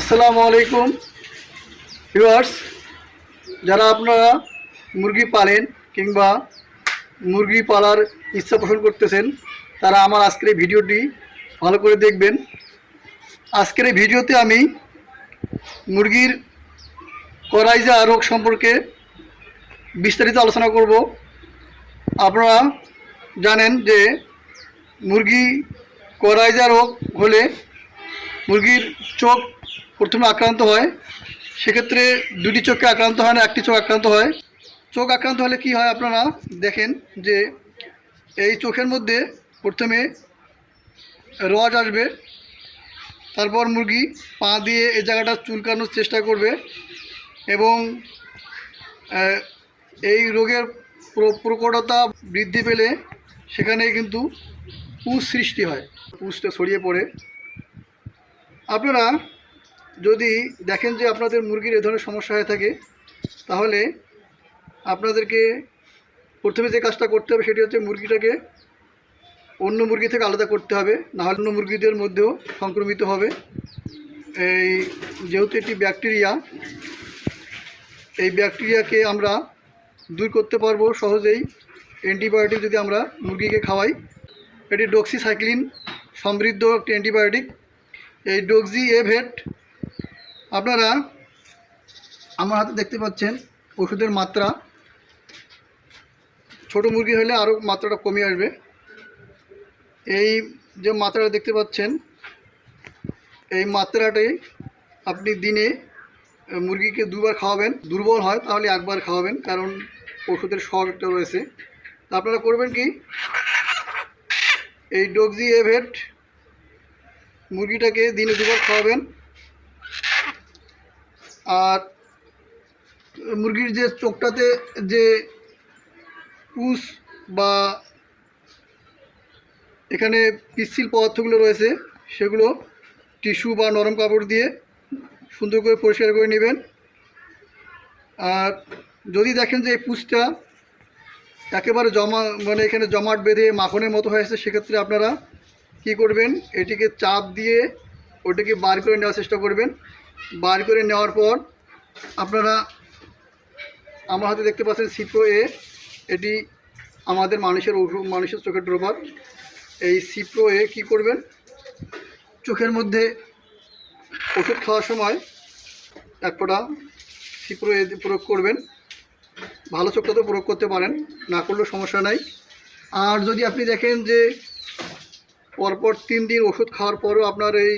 আসসালামু আলাইকুম। ভিউয়ার্স, যারা আপনারা মুরগি পালেন কিংবা মুরগি পালার ইচ্ছা পোষণ করতেছেন, তারা আমার আজকের এই ভিডিওটি ভালো করে দেখবেন। আজকের এই ভিডিওতে আমি মুরগির করাইজা রোগ সম্পর্কে বিস্তারিত আলোচনা করব। আপনারা জানেন যে মুরগি করাইজা রোগ হলে মুরগির চোখ প্রথমে আক্রান্ত হয়, সেক্ষেত্রে দুটি চোখে আক্রান্ত হয় না, একটি চোখ আক্রান্ত হয়। চোখ আক্রান্ত হলে কি হয় আপনারা দেখেন যে এই চোখের মধ্যে প্রথমে রজ আসবে, তারপর মুরগি পা দিয়ে এই জায়গাটা চুলকানোর চেষ্টা করবে এবং এই রোগের প্র- প্রকটতা বৃদ্ধি পেলে সেখানে কিন্তু পুষ সৃষ্টি হয়, পুষটা ছড়িয়ে পড়ে। আপনারা যদি দেখেন যে আপনাদের মুরগির এ ধরনের সমস্যা হয়ে থাকে, তাহলে আপনাদেরকে প্রথমে যে কাজটা করতে হবে সেটি হচ্ছে মুরগিটাকে অন্য মুরগি থেকে আলাদা করতে হবে নাহলে অন্য মুরগিদের মধ্যেও সংক্রমিত হবে। এই যেহেতু এটি ব্যাকটেরিয়া, এই ব্যাকটেরিয়াকে আমরা দূর করতে পারব সহজেই। অ্যান্টিবায়োটিক যদি আমরা মুরগিকে খাওয়াই, এটি ডক্সিসাইক্লিন সমৃদ্ধ একটি অ্যান্টিবায়োটিক। এই ডক্সি এভেট আপনারা আমার হাতে দেখতে পাচ্ছেন ওষুধের মাত্রা। ছোট মুরগি হলে আরও মাত্রাটা কমে আসবে। এই যে মাত্রাটা দেখতে পাচ্ছেন, এই মাত্রাটাই আপনি দিনে মুরগিকে দুবার খাওয়াবেন, দুর্বল হয় তাহলে একবার খাওয়াবেন, কারণ ওষুধের একটা রয়েছে। তা আপনারা করবেন কি? এই ডক্সি এভেট মুরগিটাকে দিনে দুবার খাওয়াবেন। আর মুরগির যে চোখটাতে যে পুষ বা এখানে পিচ্ছিল পদার্থগুলো রয়েছে, সেগুলো টিস্যু বা নরম কাপড় দিয়ে সুন্দর করে পরিষ্কার করে নেবেন। আর যদি দেখেন যে এই পুষটা একেবারে জমা মানে এখানে জমাট বেঁধে মাখনের মতো হয়েছে সেক্ষেত্রে আপনারা কি করবেন, এটিকে চাপ দিয়ে ওটাকে বার করে নেওয়ার চেষ্টা করবেন। বার করে নেওয়ার পর আপনারা আমার হাতে দেখতে পাচ্ছেন সিপ্রো এ এটি আমাদের মানুষের মানুষের চোখের ড্রপার এই সিপ্রো এ কী করবেন? চোখের মধ্যে ওষুধ খাওয়ার সময় এক ফোঁটা সিপ্রো এ প্রয়োগ করবেন। ভালো চোখটাতেও প্রয়োগ করতে পারেন, না করলেও সমস্যা নাই। আর যদি আপনি দেখেন যে পরপর তিন দিন ওষুধ খাওয়ার পরও আপনার এই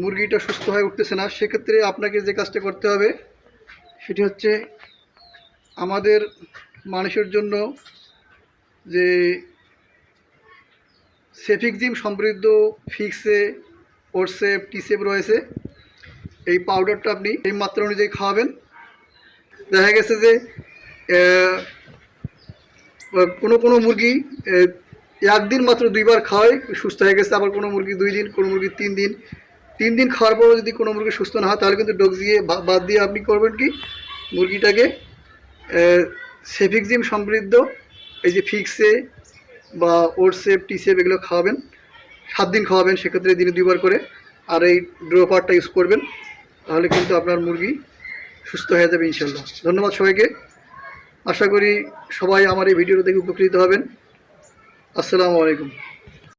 মুরগিটা সুস্থ হয়ে উঠতেছে না, সেক্ষেত্রে আপনাকে যে কাজটা করতে হবে, সেটি হচ্ছে আমাদের মানুষের জন্য যে সেফিকজিম সমৃদ্ধ ফিক্সে ওরসেপ টিসেপ রয়েছে, এই পাউডারটা আপনি এই মাত্রা অনুযায়ী খাওয়াবেন। দেখা গেছে যে কোনো কোনো মুরগি একদিন মাত্র দুইবার খাওয়ায়, সুস্থ হয়ে গেছে, আবার কোনো মুরগি দুই দিন, কোনো মুরগি তিন দিন তিন দিন খাওয়ার পরও যদি কোনো মুরগি সুস্থ না হয়, তাহলে কিন্তু ডোজ দিয়ে বাদ দিয়ে আপনি করবেন কি? মুরগিটাকে সেফিকজিম সমৃদ্ধ, এই যে ফিক্সে বা ওরসেপ টিসেপ এগুলো খাওয়াবেন। সাত দিন খাওয়াবেন, সেক্ষেত্রে দিনে দুবার করে। আর এই ড্রোপারটা ইউজ করবেন, তাহলে কিন্তু আপনার মুরগি সুস্থ হয়ে যাবে ইনশাল্লাহ ধন্যবাদ সবাইকে। আশা করি সবাই আমার এই ভিডিওটা দেখে উপকৃত হবেন। আসসালামু আলাইকুম।